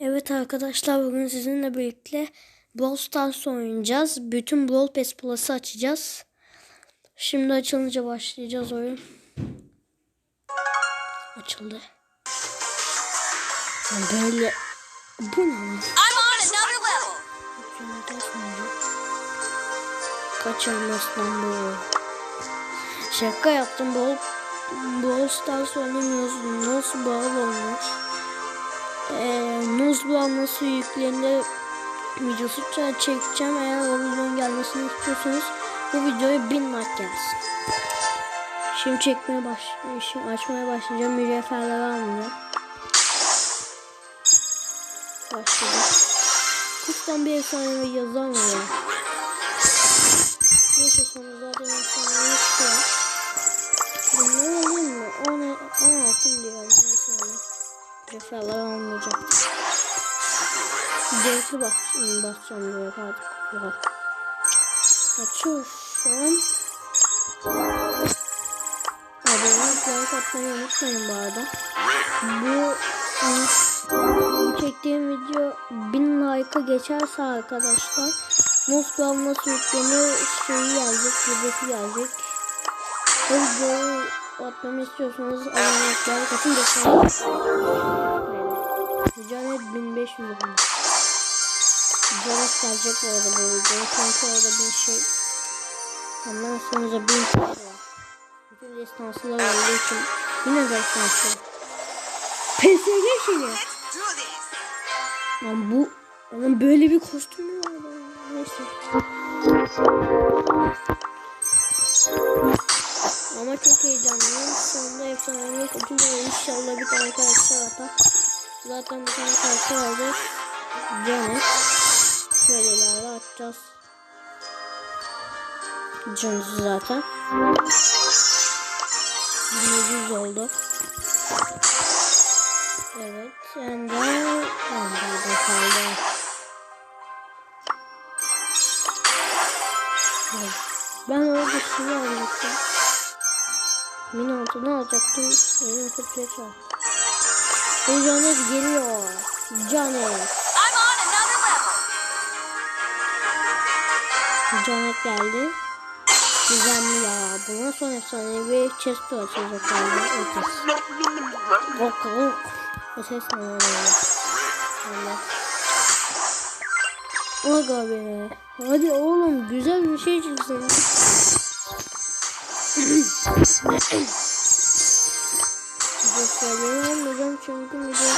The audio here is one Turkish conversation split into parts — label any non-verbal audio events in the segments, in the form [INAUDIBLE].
Evet arkadaşlar bugün sizinle birlikte Brawl Stars oynayacağız. Bütün Brawl Pass Plus'ı açacağız. Şimdi açılınca başlayacağız oyun. Açıldı. Böyle... Bu ne lan? Kaç bu? Şaka yaptım. Brawl, Brawl Stars oynamıyoruz. Nasıl bağlı olmuş? Ee, Nuzbal nasıl yüklenir videosu çekeceğim. Eğer o videonun gelmesini istiyorsanız bu videoya 1000 like gelsin. Şimdi çekmeye baş, şimdi açmaya başlayacağım. Mücevherleri almayacağım. Başladım. Kuştan bir efsane yazamıyor. Neyse sonra zaten efsane çıkıyor. Cefalar almayacak. Dörtlü bak, basacağım diye artık. Oha. Açıyor şu an. Abone like atmayı unutmayın bu arada. Bu çektiğim video 1000 like'a geçerse arkadaşlar Moskva nasıl yüklenir şeyi gelecek, videosu gelecek. O videoyu atmamı istiyorsanız abonelikler katın geçelim. Canet 1500 lira. Canet gelecek bu arada bu videoya. Çünkü orada bir şey Ondan sonra 1000 kişi var. Bütün destansılar olduğu için yine destansı. PSG şeyi. Lan bu Lan böyle bir kostüm mü var? Neyse. Ama çok heyecanlıyım. Sonunda efsanevi kutumda inşallah bir tane karakter atar. Zaten bir tane karakter alacağız. Janet. Şöyle ileride atacağız. Jones'u zaten. 700 oldu. Evet. Sen de onda da kaldı. Ben orada şunu alacaktım. Min altını alacaktım. Benim kutuya. Ve Canet geliyor. Canet. Canet geldi. Gizemli ya. Buna son efsane bir chest açacak galiba. O ses. Ok ok. O ses ne oluyor? Allah. Aga be. Hadi oğlum güzel bir şey çıksın. Göstermeyi almayacağım çünkü bir de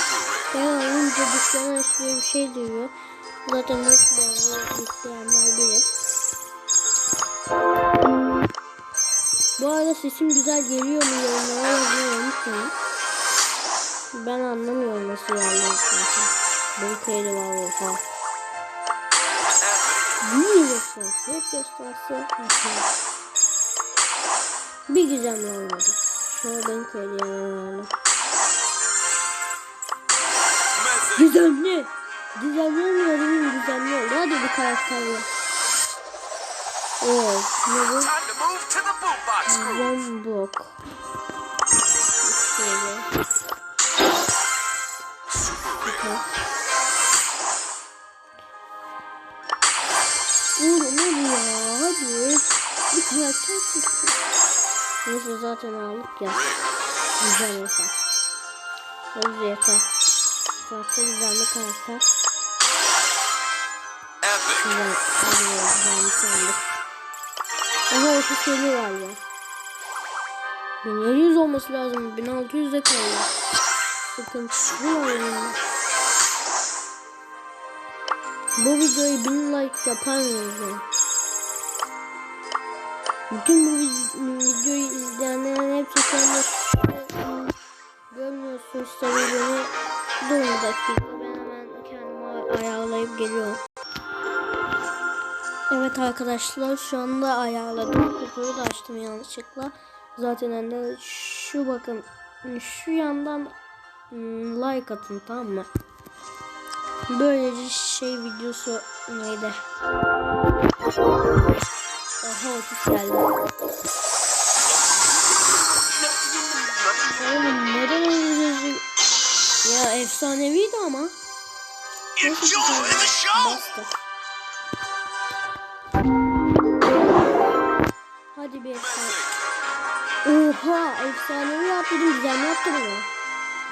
ben alınca dükkana açtığı bir şey diyor. Zaten nasıl böyle yükleyenler bilir. Bu arada sesim güzel geliyor mu yorumlara yazmayı unutmayın. Ben anlamıyorum nasıl yerleştiğini. Bu kaydı var oha. Niye destansı? Hep destansı. Bir güzel olmadı. An ben kaydı yani. Gizemli. Gizemli olmuyor? Gizemli oldu. Hadi bir karakterle. Oo, ne bu? Zombok. Şöyle. Oğlum hadi ya hadi. Bir karakter çıksın. Neyse zaten aldık ya. Güzel yeter. O yeter. Zaten güzel bir karakter. Güzel. Ya güzel bir sandık. Aha 30 geliyor galiba. 1700 olması lazım. 1600 de kalıyor. Sıkıntı var yani. Bu videoyu 1000 like yapar mıyız yani? Bütün bu vid- videoyu izleyenlerin hepsi anda görmüyorsunuz tabii beni. Dur bir dakika ben hemen kendimi ayarlayıp geliyorum. Evet arkadaşlar şu anda ayarladım. Kutuyu da açtım yanlışlıkla. Zaten de şu bakın şu yandan hmm, like atın tamam mı? Böylece şey videosu neydi? Aha otuz geldi. Oğlum neden öyle Ya efsaneviydi ama. Bastır. Hadi bir efsane. Oha efsanevi yaptırdım güzel mi yaptı bunu?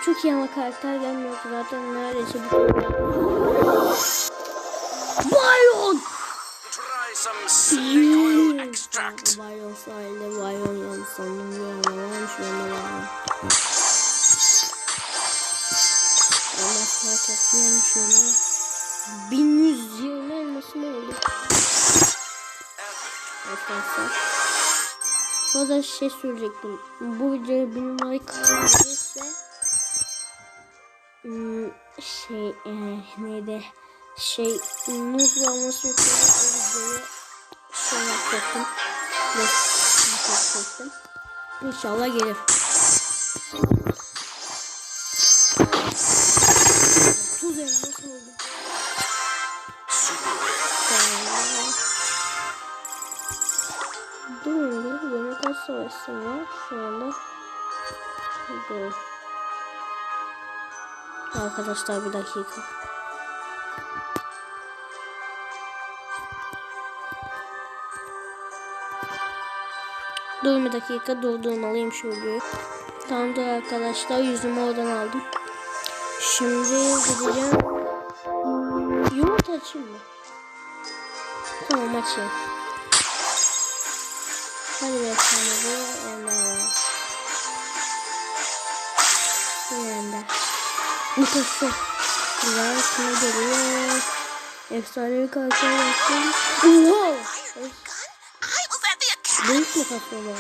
Çok iyi ama karakter gelmiyor zaten neredeyse bu Bayon! Some snake oil extract. Sana topluyormuş onu. 1120 elması mı oldu? Arkadaşlar. Fazla şey söyleyecektim. Bu videoya 1000 like gelirse hmm, şey e, neydi şey muz olması için o videoyu şey yapacaktım. Yapacaktım. İnşallah gelir. Tuz elması oldu. Super rare. Durun bir benim kaç savaşım var şu anda? Dur. Arkadaşlar bir dakika. Dur bir dakika durdurmalıyım şu videoyu. Tamamdır arkadaşlar yüzümü oradan aldım. Şimdi gideceğim. Yumurta açayım mı? Tamam açayım. Hadi be sana bu Ender var. Bu Ender. Mutası. Güzel kime geliyor. Efsanevi karakter yapsın. Oha! Büyük mutasyon var.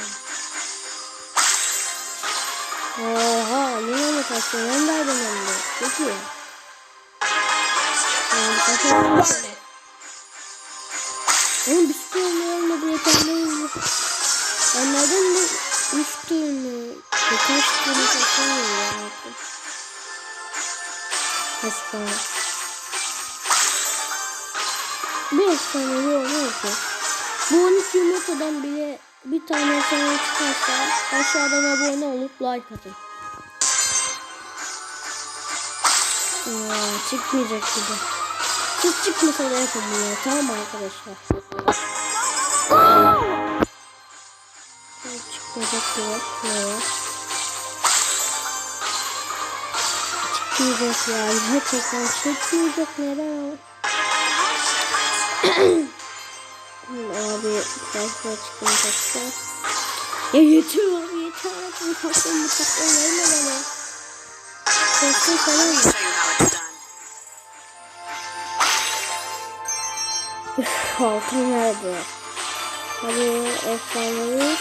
Oha yine mutasyon. Ender'den önde. Çok iyi. Mutasyon var. Oğlum bir sürü olmadı yeterli. Ben nereden de üç tane birkaç tane takım yaptım. Hatta. Bir tane bir olmazdı. Bu 13 yumurtadan bile bir tane sana çıkarsa aşağıdan abone olup like atın. Aa, çıkmayacak gibi. Hiç çıkmasa da yapın. Tamam arkadaşlar? Çıkmayacak gibi. Ne? Çıkmayacak ya. Gerçekten çıkmayacak neden? [CLEARS THROAT] Abi fazla çıkmayacaksa. Ya yeter abi yeter. Bu tatlım bu tatlım verme bana. Korksun falan mı? Show you how it's done. Üf, altın nerede? Hadi efsanevi.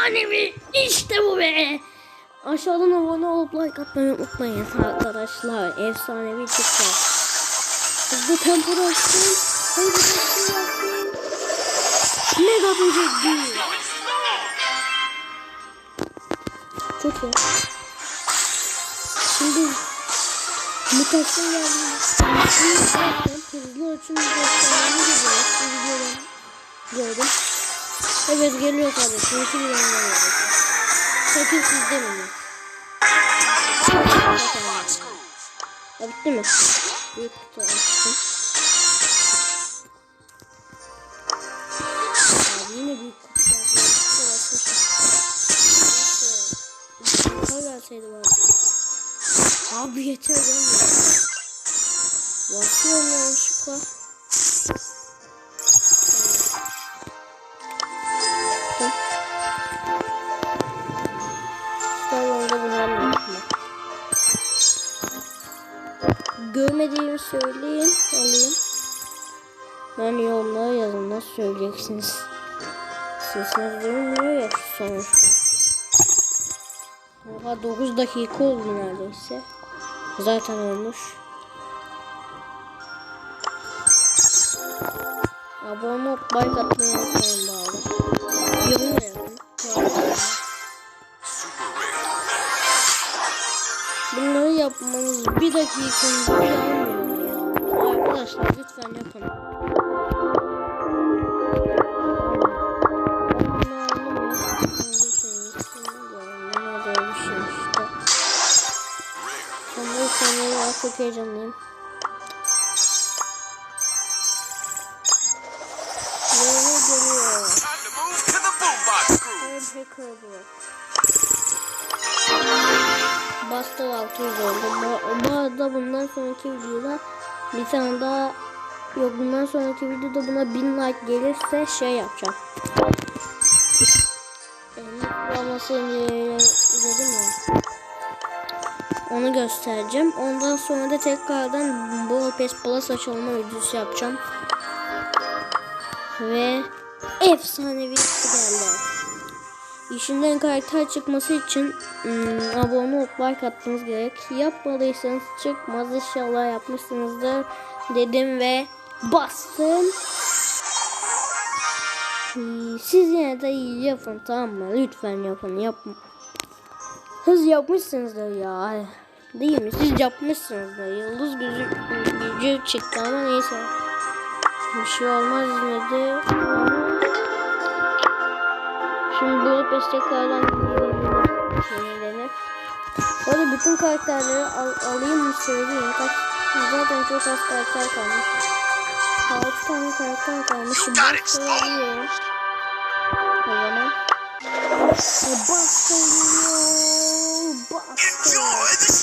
Efsanevi. İşte bu be. Aşağıdan abone olup like atmayı unutmayın arkadaşlar. Efsanevi çıktı. Hızlı tempo olsun. Hızlı tempo olsun. Mega böcek değil. Çok iyi. Şimdi mutasyon geldi. Şimdi zaten hızlı ölçüm mutasyonlarını görüyoruz. Bu videodan gördüm. Evet geliyor kardeşim. İki milyon geliyor. Sakın siz demeyin. Ya bitti mi? Büyük kutu açtım. Abi yine büyük kutu geldi. Gelseydi bari. Abi yeter gelmiyor. Basıyorum yanlışlıkla. Görmediğimi söyleyin, alayım. Ben yorumlara yazın, nasıl söyleyeceksiniz? Sesiniz duymuyor ya sonuçta. Oha 9 dakika oldu neredeyse. Zaten olmuş. Abone olup like atmayı unutmayın bari. Yorum yapın. yapmanız bir dakikanızı almıyor ya. Arkadaşlar lütfen yapın. Çok şey şey heyecanlıyım. Bastı 600 oldu. Bu, bu arada bundan sonraki videoda bir tane daha yok bundan sonraki videoda buna 1000 like gelirse şey yapacağım. Mutlamasını izledim ya. Onu göstereceğim. Ondan sonra da tekrardan Ball Pass Plus açılma videosu yapacağım. Ve efsanevi geldi. İşinden karakter çıkması için ım, abone olup like atmanız gerek. Yapmadıysanız çıkmaz inşallah yapmışsınızdır dedim ve bastım. Ee, Siz yine de yapın tamam mı? Lütfen yapın yapın. Hız yapmışsınızdır ya. Değil mi? Siz yapmışsınızdır. Yıldız gözü, gücü çıktı ama neyse. Bir şey olmaz yine de. Şimdi bu pes tekrardan yenilenir. Orada bütün karakterleri al, alayım mı söyleyeyim. Kaç, zaten çok az karakter kalmış. 6 tane karakter kalmış. Bastı Spawn. alıyorum. O zaman. E.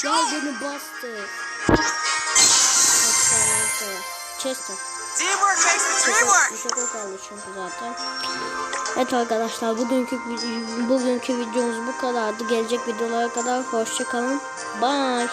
Gel beni bastı. Efsane Chester. Teamwork makes the dream Bir work. yok kaldı çünkü zaten. Evet arkadaşlar bugünkü bugünkü videomuz bu kadardı. Gelecek videolara kadar hoşça kalın. Bye.